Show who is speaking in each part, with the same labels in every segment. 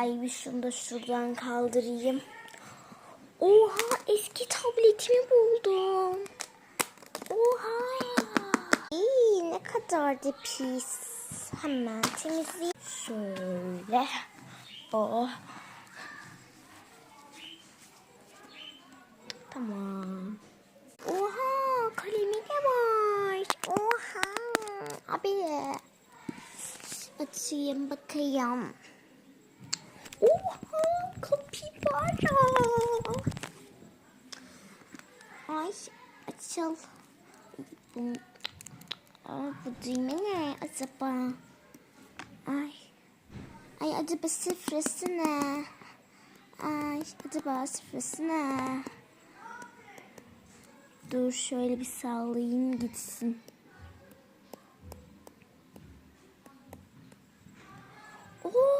Speaker 1: Ay bir şunu da şuradan kaldırayım. Oha eski tabletimi buldum. Oha. İyi ne kadar da pis. Hemen temizleyeyim. Şöyle. Oh. Tamam. Oha kalemi de var. Oha. Abi. Açayım bakayım. Oha kapibara. Ay açıl. Aa, bu düğme ne acaba? Ay. Ay acaba sıfırısı ne? Ay acaba sıfırısı ne? Dur şöyle bir sallayayım gitsin. Oha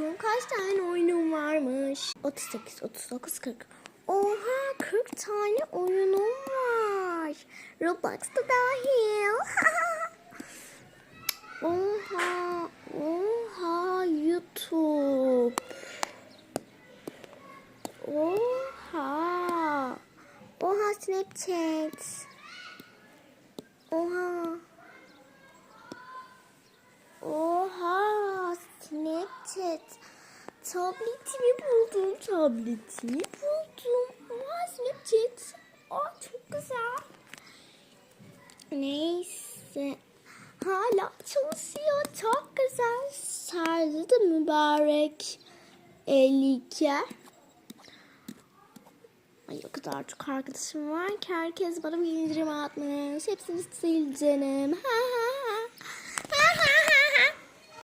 Speaker 1: Bakalım kaç tane oyunum varmış. 38, 39, 40. Oha 40 tane oyunum var. Roblox'ta dahil. oha, oha YouTube. Oha. Oha Snapchat. Oha. Oha Snapchat. Tabletimi buldum. Tabletimi buldum. Oha Snapchat. Aa çok güzel. Neyse. Hala çalışıyor. Çok güzel. Şarjı da mübarek. 52. Ay o kadar çok arkadaşım var ki herkes bana bir indirim atmış. Hepsini sil canım. Ha